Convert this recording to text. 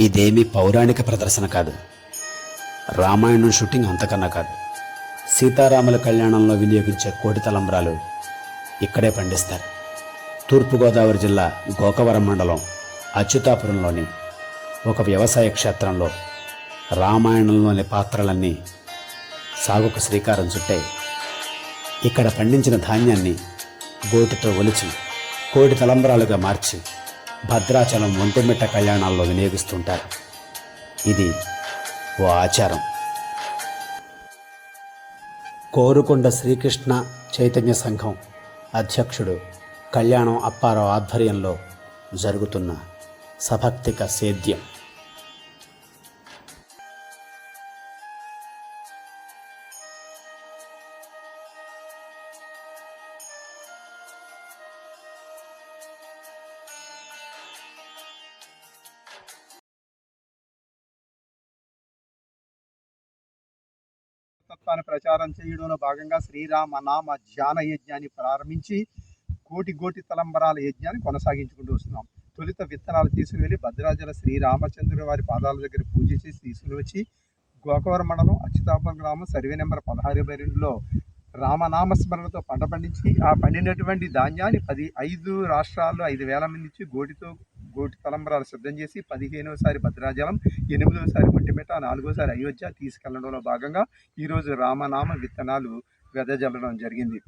ఇదేమీ పౌరాణిక ప్రదర్శన కాదు. రామాయణం షూటింగ్ అంతకన్నా కాదు. సీతారాముల కళ్యాణంలో వినియోగించే కోటి తలంబ్రాలు ఇక్కడే పండిస్తారు. తూర్పుగోదావరి జిల్లా గోకవరం మండలం అచ్యుతాపురంలోని ఒక వ్యవసాయ క్షేత్రంలో రామాయణంలోని పాత్రలన్నీ సాగుకు శ్రీకారం చుట్టాయి ఇక్కడ పండించిన ధాన్యాన్ని గోటితో ఒలిచి కోటి తలంబరాలుగా మార్చి భద్రాచలం ఒంటిమిట్ట కళ్యాణాల్లో వినియోగిస్తుంటారు. ఇది ఓ ఆచారం. కోరుకొండ శ్రీకృష్ణ చైతన్య సంఘం అధ్యక్షుడు కళ్యాణం అప్పారావు ఆధ్వర్యంలో జరుగుతున్న సభక్తిక సేద్యం. తత్వాన్ని ప్రచారం చేయడంలో భాగంగా శ్రీరామ నామ ధ్యాన యజ్ఞాన్ని ప్రారంభించి కోటి కోటి తలంబరాల యజ్ఞాన్ని కొనసాగించుకుంటూ వస్తున్నాం. తొలుత విత్తనాలు తీసుకువెళ్ళి భద్రాచల శ్రీరామచంద్రుల వారి పాదాల దగ్గర పూజ చేసి తీసుకుని వచ్చి గోకవర మండలం అచ్యుతాపురం గ్రామం సర్వే నెంబర్ పదహారు బై రెండులో రామనామ స్మరణతో పంట పండించి ఆ పండినటువంటి ధాన్యాన్ని పది ఐదు రాష్ట్రాల్లో ఐదు వేల మంది ఇచ్చి గోటితో గోటి తలంబరాలు సిద్ధం చేసి పదిహేనోసారి భద్రాచలం ఎనిమిదోసారి ఒంటిమిట్ట నాలుగోసారి అయోధ్య తీసుకెళ్ళడంలో భాగంగా ఈరోజు రామనామ విత్తనాలు వెదజల్లడం జరిగింది.